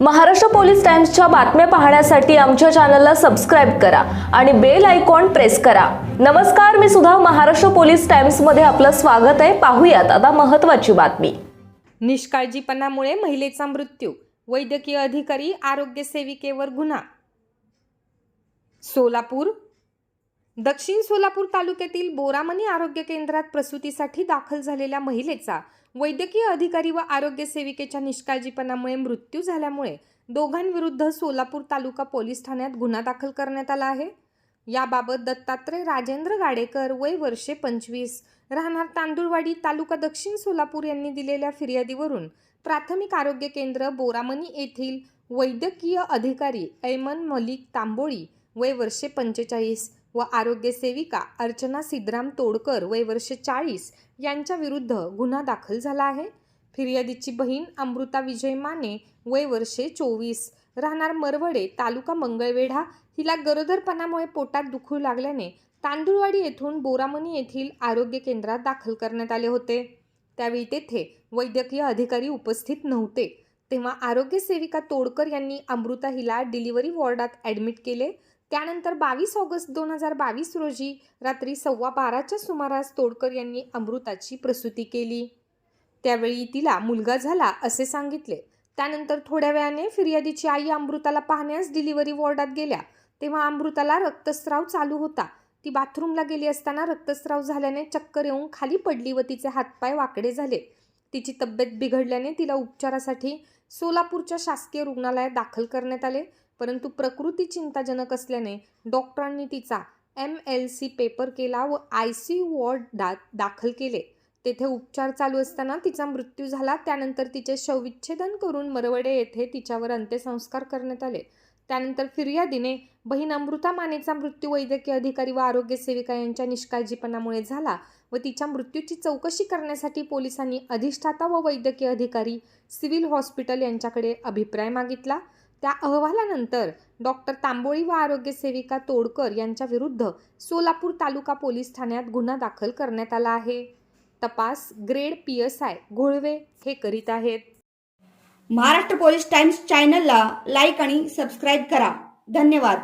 Maharashtra police टाइम्सच्या बातम्या पाहण्यासाठी आमच्या चॅनलला सबस्क्राईब करा आणि बेल आयकॉन प्रेस करा. नमस्कार मी सुद्धा महाराष्ट्र पोलीस टाइम्समध्ये आपलं स्वागत आहे. पाहूयात आता महत्त्वाची बातमी. निष्काळजीपणामुळे महिलेचा मृत्यू वैद्यकीय अधिकारी आरोग्य सेविकेवर गुन्हा. सोलापूर दक्षिण सोलापूर तालुक्यातील बोरामणी आरोग्य केंद्रात प्रसूतीसाठी दाखल झालेल्या महिलेचा वैद्यकीय अधिकारी व आरोग्य सेविकेच्या निष्काळजीपणामुळे मृत्यू झाल्यामुळे दोघांविरुद्ध सोलापूर तालुका पोलीस ठाण्यात गुन्हा दाखल करण्यात आला आहे. याबाबत दत्तात्रय राजेंद्र गाडेकर वय वर्षे पंचवीस राहणार तांदूळवाडी तालुका दक्षिण सोलापूर यांनी दिलेल्या फिर्यादीवरून प्राथमिक आरोग्य केंद्र बोरामणी येथील वैद्यकीय अधिकारी ऐमन मलिक तांबोळी वय वर्षे पंचेचाळीस व आरोग्य सेविका अर्चना सिद्धराम तोडकर वय वर्षे चाळीस यांच्याविरुद्ध गुन्हा दाखल झाला आहे. फिर्यादीची बहीण अमृता विजय माने वय वर्षे चोवीस. राहणार मरवडे तालुका मंगळवेढा. हिला गरोदरपणामुळे पोटात दुखू लागल्याने तांदूळवाडी येथून बोरामणी येथील आरोग्य केंद्रात दाखल करण्यात आले होते. त्यावेळी तेथे वैद्यकीय अधिकारी उपस्थित नव्हते. तेव्हा आरोग्य सेविका तोडकर यांनी अमृता हिला डिलिव्हरी वॉर्डात ॲडमिट केले. त्यानंतर बावीस ऑगस्ट दोन हजार बावीस रोजी रात्री सव्वा बाराच्या सुमारास तोडकर यांनी अमृताची प्रसूती केली. त्यावेळी तिला मुलगा झाला असे सांगितले. त्यानंतर थोड्या वेळाने फिर्यादीची आई अमृताला पाहण्यास डिलिव्हरी वॉर्डात गेल्या. तेव्हा अमृताला रक्तस्राव चालू होता. ती बाथरूमला गेली असताना रक्तस्राव झाल्याने चक्कर येऊन खाली पडली व तिचे हातपाय वाकडे झाले. तिची तब्येत बिघडल्याने तिला उपचारासाठी सोलापूरच्या शासकीय रुग्णालयात दाखल करण्यात आले. परंतु प्रकृती चिंताजनक असल्याने डॉक्टरांनी तिचा एम एल सी पेपर केला व आय सी यू वॉर्ड दा दाखल केले. तेथे उपचार चालू असताना तिचा मृत्यू झाला. त्यानंतर तिचे शवविच्छेदन करून मरवडे येथे तिच्यावर अंत्यसंस्कार करण्यात आले. त्यानंतर फिर्यादीने बहीण अमृता मानेचा मृत्यू वैद्यकीय अधिकारी व आरोग्य सेविका यांच्या निष्काळजीपणामुळे झाला व तिच्या मृत्यूची चौकशी करण्यासाठी पोलिसांनी अधिष्ठाता व वैद्यकीय अधिकारी सिव्हिल हॉस्पिटल यांच्याकडे अभिप्राय मागितला. त्या अहवालानंतर डॉक्टर तांबोळी व आरोग्य सेविका तोडकर यांच्या विरुद्ध सोलापूर तालुका पोलीस ठाण्यात गुन्हा दाखल करण्यात आला आहे. तपास grade P S I Gholve हे करीत आहेत. महाराष्ट्र पोलीस टाइम्स चॅनलला लाईक आणि सबस्क्राईब करा. धन्यवाद.